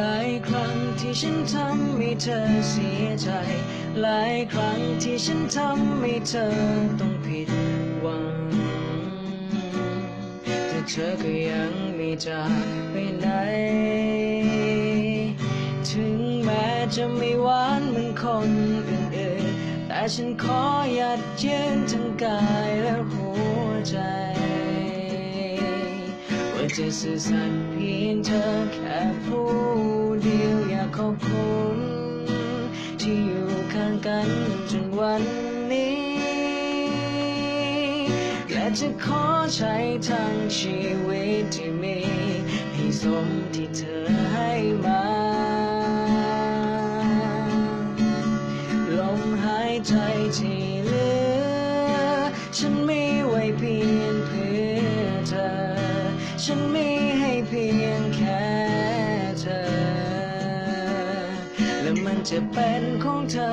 ลายครั้งที่ฉันทำให้เธอเสียใจ หลายครั้งที่ฉันทำให้เธอต้องผิดหวัง แต่เธอก็ยังไม่จากไปไหน ถึงแม้จะไม่หวานเหมือนคนอื่นๆแต่ฉันขอหยัดยืนทั้งกายและหัวใจว่าจะสื่อสารเพียงเธอแค่ผู้เดียวอ ขอบคุณที่อยู่ข้างกันจนวันนี้ และจะขอใช้ทั้งชีวิตที่มี ให้สมที่เธอให้มา จะเป็นของเธอ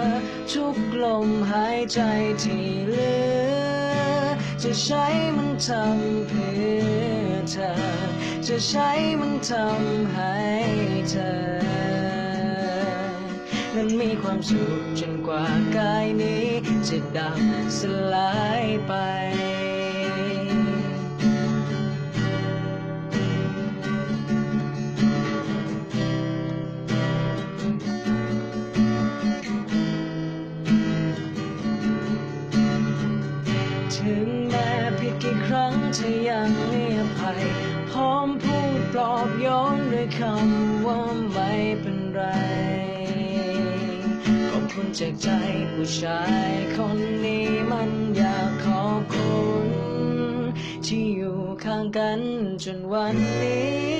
ทุกลมหายใจที่เหลือ จะใช้มันทำเพื่อเธอ จะใช้มันทำให้เธอนั้นมีความสุขจนกว่ากายนี้ จะดับสลายไป ถึงแม้ผิดกี่ครั้งเธอยังให้อภัย พร้อมพูดปลอบโยนด้วยคำว่าไม่เป็นไร ขอบคุณจากใจผู้ชายคนนี้มันอยากขอบคุณ ที่อยู่ข้างกันจนวันนี้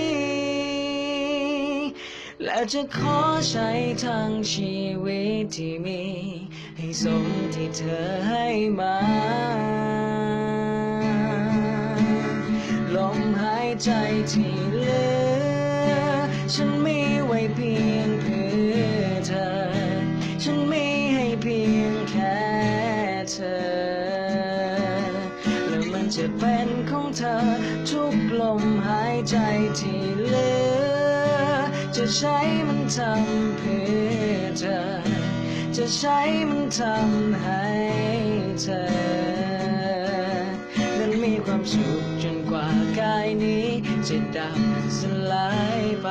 และจะขอใช้ทั้งชีวิตที่มี ให้สมที่เธอให้มา ใจที่เหลือ ฉันมีไว้เพียงเพื่อเธอ ฉันมีให้เพียงแค่เธอ และมันจะเป็นของเธอ ทุกลมหายใจที่เหลือ จะใช้มันทำเพื่อเธอ จะใช้มันทำให้เธอีความสุขจนกว่ากายนี้จะดับสลายไป